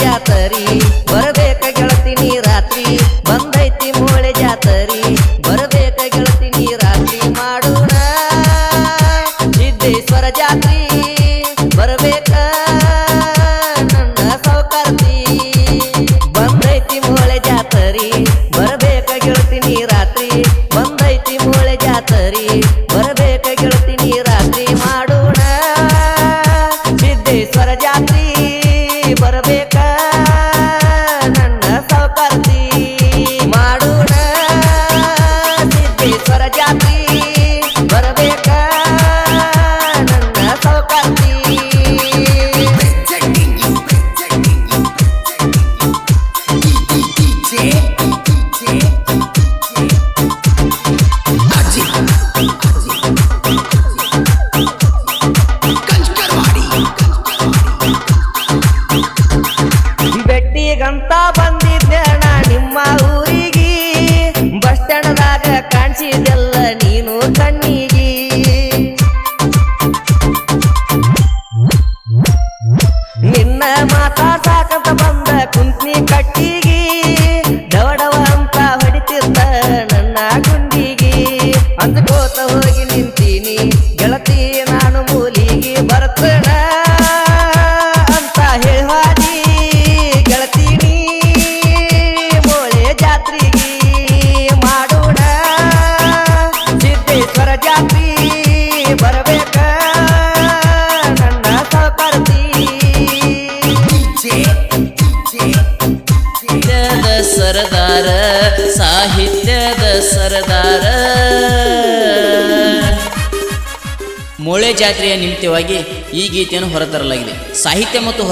ಜಾತರಿ. ಬರಬೇಕ ಗೆಳತಿನಿ ರಾತ್ರಿ. ಬಂದೈತಿ ಮೂಳೆ ಜಾತರಿ. ಬರಬೇಕ ಗೆಳತಿನಿ ರಾತ್ರಿ. ಮಾಡೋಣ. ಸಿದ್ದೇಶ್ವರ ಜಾತ್ರಿ. ಬರಬೇಕ ನನ್ನ ಸೌಕರ್ತಿ. ಬಂದೈತಿ ಮೂಳೆ ಜಾತರಿ. ಬರಬೇಕ ಗೆಳತಿನಿ ರಾತ್ರಿ. ಬಂದೈತಿ ಮೂಳೆ ಜಾತರಿ. ಬರಬೇಕ ಗೆಳತಿನಿ ರಾತ್ರಿ. ಮಾಡೋಣ. ಸಿದ್ದೇಶ್ವರ ಜಾತ್ರಿ. ಬೆಟ್ಟಿಗಂತ ಬಂದಿದ್ದೆ ನಾ ನಿಮ್ಮ ಊರಿಗೆ. ಬಸ್ ಕಾಣಿಸಿದೆಲ್ಲ ನೀನು ನಿಂತೀನಿ. ಗೆಳತಿ ನಾನು ಮೂಲಿಗೆ ಬರ್ತಣ ಅಂತ ಹೇಳಿ ಗೆಳತೀನಿ ಮೋಳೆ ಜಾತ್ರೆಗೆ ಮಾಡೋಣ. ಸಿದ್ದೇಶ್ವರ ಜಾತ್ರಿ ಬರಬೇಕ. ನನ್ನ DJ, ಸಾಹಿತ್ಯದ ಸರದಾರ ಸಾಹಿತ್ಯದ ಸರದಾರ. ಮೊಳೆ ಜಾತ್ರೆಯ ನಿಮಿತ್ತವಾಗಿ ಈ ಗೀತೆಯನ್ನು ಹೊರತರಲಾಗಿದೆ. ಸಾಹಿತ್ಯ ಮತ್ತು